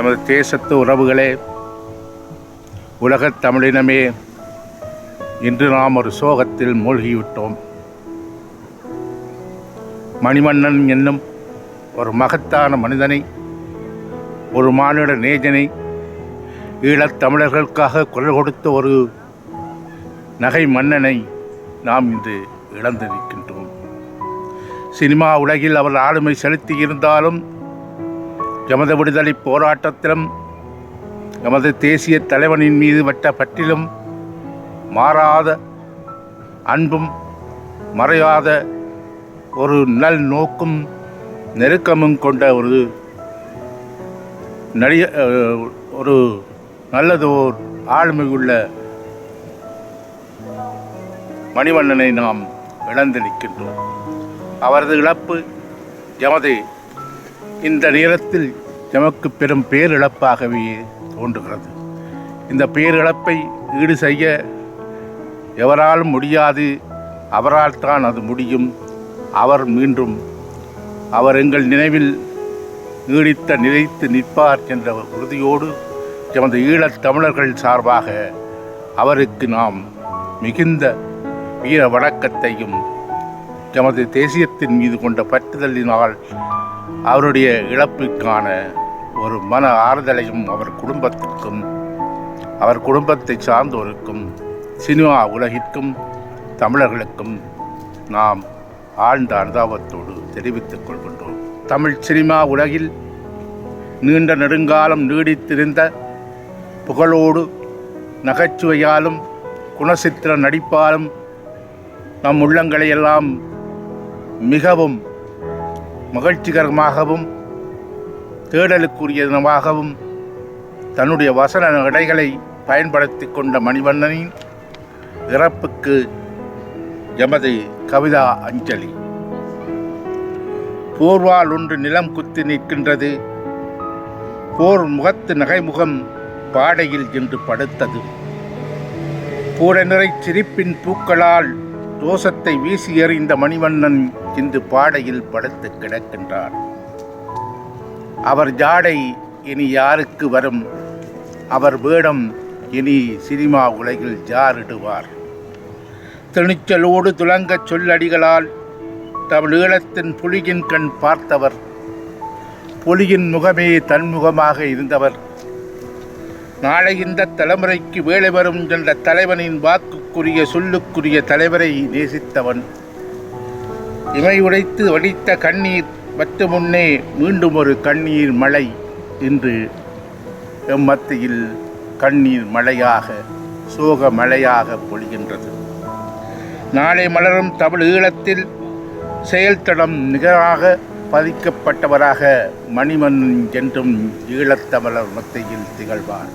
எமது தேசத்து உறவுகளே உலகத் தமிழினமே இன்று நாம் ஒரு சோகத்தில் மூழ்கிவிட்டோம். மணிமன்னன் என்னும் ஒரு மகத்தான மனிதனை ஒரு மானிட நேஜனை ஈழத் தமிழர்களுக்காக குரல் கொடுத்த ஒரு நகை மன்னனை நாம் இன்று இழந்திருக்கின்றோம். சினிமா உலகில் அவர் ஆளுமை செலுத்தி இருந்தாலும் எமது விடுதலை போராட்டத்திலும் எமது தேசிய தலைவனின் மீது வட்ட பற்றிலும் மாறாத அன்பும் மறையாத ஒரு நல் நோக்கும் நெருக்கமும் கொண்ட ஒரு நடிக ஒரு நல்லதோர் ஆளுமையுள்ள மணிவண்ணனை நாம் இழந்து நிற்கின்றோம் அவரது இழப்பு எமது இந்த நேரத்தில் எமக்கு பெரும் பேரிழப்பாகவே தோன்றுகிறது. இந்த பேரிழப்பை ஈடு செய்ய எவராலும் முடியாது அவரால் தான் அது முடியும். அவர் மீண்டும் அவர் எங்கள் நினைவில் நீடித்த நிலைத்து நிற்பார் என்ற உறுதியோடு எமது ஈழத் தமிழர்கள் சார்பாக அவருக்கு நாம் மிகுந்த வீர வணக்கத்தையும் எமது தேசியத்தின் மீது கொண்ட பற்றுதலினால் அவருடைய இழப்பிற்கான ஒரு மன ஆறுதலையும் அவர் குடும்பத்திற்கும் அவர் குடும்பத்தை சார்ந்தோருக்கும் சினிமா உலகிற்கும் தமிழர்களுக்கும் நாம் ஆழ்ந்த அனுதாபத்தோடு தெரிவித்துக் கொள்கின்றோம். தமிழ் சினிமா உலகில் நீண்ட நெடுங்காலம் நீடித்திருந்த புகழோடு நகைச்சுவையாலும் குணசித்திர நடிப்பாலும் நம் உள்ளங்களை எல்லாம் மிகவும் மகிழ்ச்சிகரமாகவும் தேடலுக்குரியதனமாகவும் தன்னுடைய வசன இடைகளை பயன்படுத்தி கொண்ட மணிவண்ணனின் இறப்புக்கு எமது கவிதா அஞ்சலி. போர்வால் ஒன்று நிலம் குத்தி நிற்கின்றது. போர் முகத்து நகைமுகம் பாடையில் என்று படுத்தது. கூட நிறை சிரிப்பின் பூக்களால் தோசத்தை வீசி எறிந்த மணிவண்ணன் இன்று பாடையில் படுத்து கிடக்கின்றார் அவர் ஜாடை இனி யாருக்கு வரும்? அவர் வேடம் இனி சினிமா உலகில் ஜாரிடுவார். திணிச்சலோடு துலங்கச் சொல்லடிகளால் தமிழீழத்தின் புலியின் கண் பார்த்தவர். புலியின் முகமே தன்முகமாக இருந்தவர். நாளை இந்த தலைமுறைக்கு வேலை வரும் என்ற தலைவனின் வாக்கு சொல்லுக்குரிய தலைவரை நேசித்தவன். இமை உடைத்து வடித்த கண்ணீர் வற்று முன்னே மீண்டும் ஒரு கண்ணீர் மழை இன்று எம் மத்தியில் கண்ணீர் மழையாக சோக மழையாக பொழிகின்றது. நாளை மலரும் தமிழ் ஈழத்தில் செயல்தடம் நிகராக பதிக்கப்பட்டவராக மணிமன் என்றும் ஈழத்தமிழர் மத்தியில் திகழ்வார்.